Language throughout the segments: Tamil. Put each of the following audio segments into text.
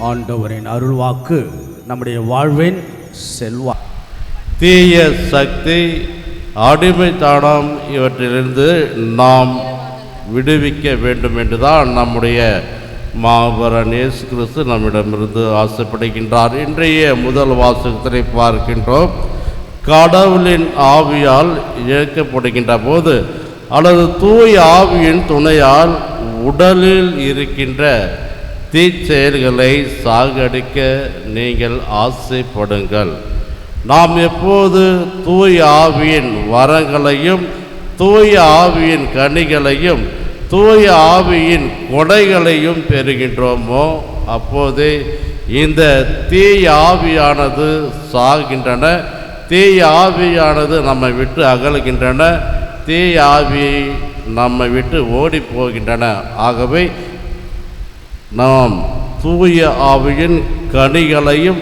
ஆண்டவரின் அருள்வாக்கு நம்முடைய வாழ்வின் செல்வா. தீய சக்தி அடிமைத்தானம் இவற்றிலிருந்து நாம் விடுவிக்க வேண்டும் என்றுதான் நம்முடைய மாபரன் இயேசு கிறிஸ்து நம்மிடமிருந்து ஆசைப்படுகின்றார். இன்றைய முதல் வாசகத்தினை பார்க்கின்றோம். கடவுளின் ஆவியால் இயக்கப்படுகின்ற போது அல்லது தூய் ஆவியின் துணையால் உடலில் இருக்கின்ற தீச்செயல்களை சாகடிக்க நீங்கள் ஆசைப்படுங்கள். நாம் எப்போது தூய் ஆவியின் வரங்களையும் தூய ஆவியின் கனிகளையும் தூய ஆவியின் கொடைகளையும் பெறுகின்றோமோ? அப்போது இந்த தீய ஆவியானது சாகின்றன. தீய ஆவியானது நம்மை விட்டு அகலுகின்றன. தீய ஆவி நம்மை விட்டு ஓடி போகின்றன ஆகவே நாம் தூய ஆவியின் கனிகளையும்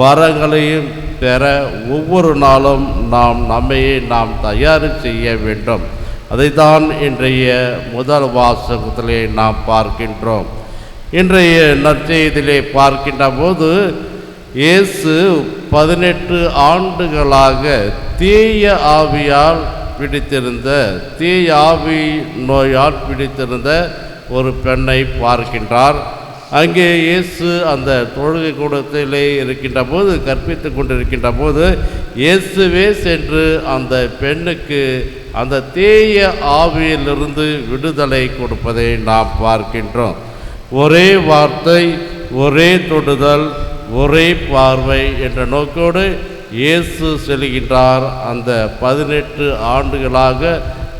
வரங்களையும் பெற ஒவ்வொரு நாளும் நாம் நம்மையே நாம் தயார் செய்ய வேண்டும். அதைத்தான் இன்றைய முதல் வாசகத்திலே நாம் பார்க்கின்றோம். இன்றைய நற்செய்தியிலே பார்க்கின்ற போது இயேசு பதினெட்டு ஆண்டுகளாக தீய ஆவியால் பிடித்திருந்த தீய ஆவி நோயால் பிடித்திருந்த ஒரு பெண்ணை பார்க்கின்றார். அங்கே இயேசு அந்த தொழுகை கூடத்திலே இருக்கின்ற போது கற்பித்து கொண்டிருக்கின்ற போது இயேசுவே சென்று அந்த பெண்ணுக்கு அந்த தேய ஆவியிலிருந்து விடுதலை கொடுப்பதை நாம் பார்க்கின்றோம். ஒரே வார்த்தை ஒரே தொடுதல் ஒரே பார்வை என்ற நோக்கோடு இயேசு செல்கின்றார். அந்த பதினெட்டு ஆண்டுகளாக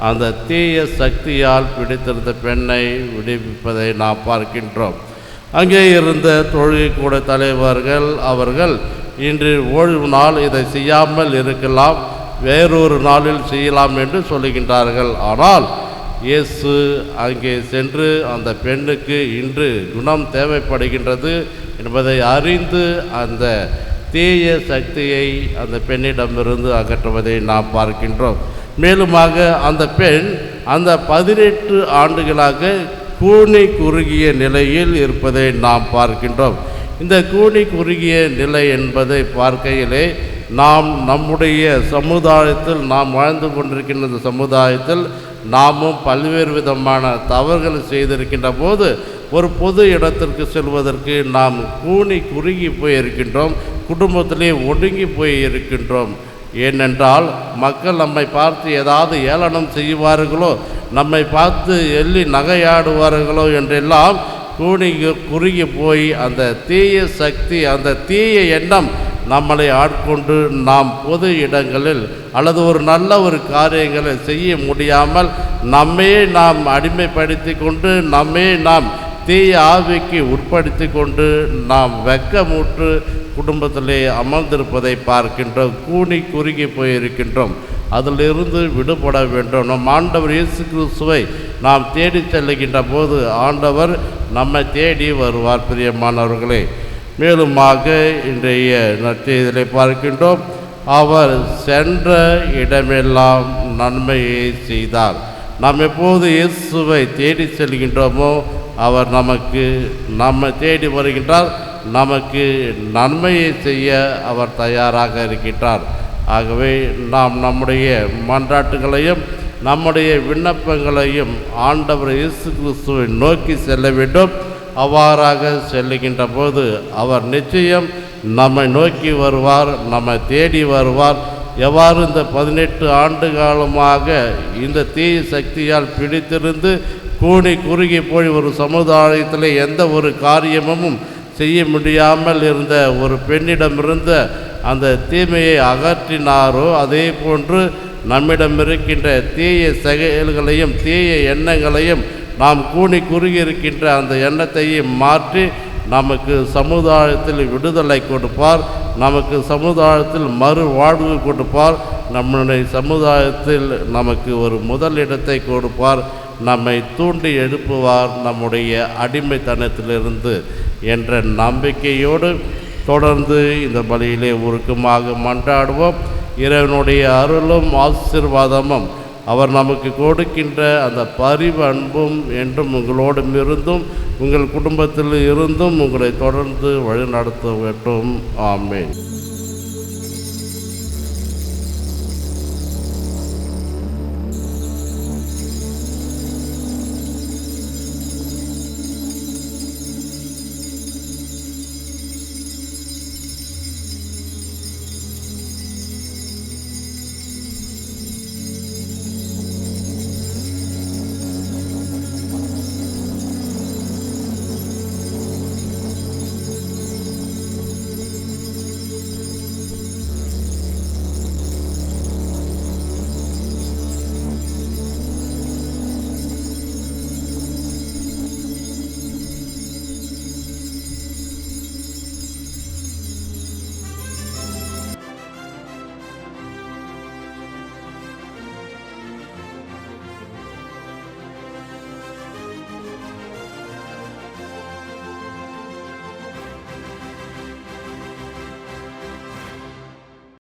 அந்த தீய சக்தியால் பிடித்திருந்த பெண்ணை விடுவிப்பதை நாம் பார்க்கின்றோம். அங்கே இருந்த தொழுகை கூட தலைவர்கள் அவர்கள் இன்று ஓய்வு நாள் இதை செய்யாமல் இருக்கலாம் வேறொரு நாளில் செய்யலாம் என்று சொல்லுகின்றார்கள். ஆனால் இயேசு அங்கே சென்று அந்த பெண்ணுக்கு இன்று குணம் தேவைப்படுகின்றது என்பதை அறிந்து அந்த தீய சக்தியை அந்த பெண்ணிடமிருந்து அகற்றுவதை நாம் பார்க்கின்றோம். மேலுமாக அந்த பெண் அந்த பதினெட்டு ஆண்டுகளாக கூனி குறுகிய நிலையில் இருப்பதை நாம் பார்க்கின்றோம். இந்த கூனி குறுகிய நிலை என்பதை பார்க்கையிலே நாம் நம்முடைய சமுதாயத்தில் நாம் வாழ்ந்து கொண்டிருக்கின்ற இந்த சமுதாயத்தில் நாமும் பல்வேறு விதமான தவறுகள் செய்திருக்கின்ற போது ஒரு பொது இடத்திற்கு செல்வதற்கு நாம் கூனி குறுகி போயிருக்கின்றோம் குடும்பத்திலே ஒடுங்கி போய் இருக்கின்றோம் ஏனென்றால் மக்கள் நம்மை பார்த்து ஏதாவது ஏளனம் செய்வார்களோ நம்மை பார்த்து எள்ளி நகையாடுவார்களோ என்றெல்லாம் கூணிங்கு குறுகி போய் அந்த தீய சக்தி அந்த தீய எண்ணம் நம்மளை ஆட்கொண்டு நாம் பொது இடங்களில் அல்லது ஒரு நல்ல ஒரு காரியங்களை செய்ய முடியாமல் நம்மையே நாம் அடிமைப்படுத்தி கொண்டு நம்மையே நாம் தீய ஆவிக்கு உட்படுத்தி கொண்டு நாம் வெக்கமூற்று குடும்பத்திலே அமர்ந்திருப்பதை பார்க்கின்றோம் கூனி குறுகி போயிருக்கின்றோம். அதிலிருந்து விடுபட வேண்டும். நம் ஆண்டவர் இயேசு கிறிஸ்துவை நாம் தேடி செல்லுகின்ற போது ஆண்டவர் நம்மை தேடி வருவார் பிரியமானவர்களே. மேலுமாக இன்றைய நற்செய்திகளை பார்க்கின்றோம். அவர் சென்ற இடமெல்லாம் நன்மையை செய்தார். நாம் எப்போது இயேசுவை தேடி செல்கின்றோமோ அவர் நமக்கு நம்மை தேடி வருகின்றார் நமக்கு நன்மையை செய்ய அவர் தயாராக இருக்கின்றார். ஆகவே நாம் நம்முடைய மன்றாட்டுகளையும் நம்முடைய விண்ணப்பங்களையும் ஆண்டவர் இயேசு கிறிஸ்துவை நோக்கி செல்ல வேண்டும். அவ்வாறாக செல்லுகின்ற போது அவர் நிச்சயம் நம்மை நோக்கி வருவார் நம்மை தேடி வருவார். எவ்வாறு இந்த பதினெட்டு ஆண்டு காலமாக இந்த தீய சக்தியால் பிடித்திருந்து கூனி குறுகி போய் ஒரு சமுதாயத்தில் எந்த ஒரு காரியமும் செய்ய முடியாமல் இருந்த ஒரு பெண்ணிடமிருந்த அந்த தீமையை அகற்றினாரோ அதே போன்று நம்மிடம் இருக்கின்ற தீய செயல்களையும் தீய எண்ணங்களையும் நாம் கூனி குறுகி இருக்கின்ற அந்த எண்ணத்தையும் மாற்றி நமக்கு சமுதாயத்தில் விடுதலை கொடுப்பார். நமக்கு சமுதாயத்தில் மறு வாழ்வு கொடுப்பார். நம்முடைய சமுதாயத்தில் நமக்கு ஒரு முதல் இடத்தை கொடுப்பார். நம்மை தூண்டி எழுப்புவார் நம்முடைய அடிமைத்தனத்திலிருந்து என்ற நம்பிக்கையோடு தொடர்ந்து இந்த பலியிலே உருக்கமாக மன்றாடுவோம். இறைவனுடைய அருளும் ஆசீர்வாதமும் அவர் நமக்கு கொடுக்கின்ற அந்த பரிவு அன்பும் என்றும் உங்களோடும் இருந்தும் உங்கள் குடும்பத்தில் இருந்தும் உங்களை தொடர்ந்து வழிநடத்த வேண்டும் ஆமேன்.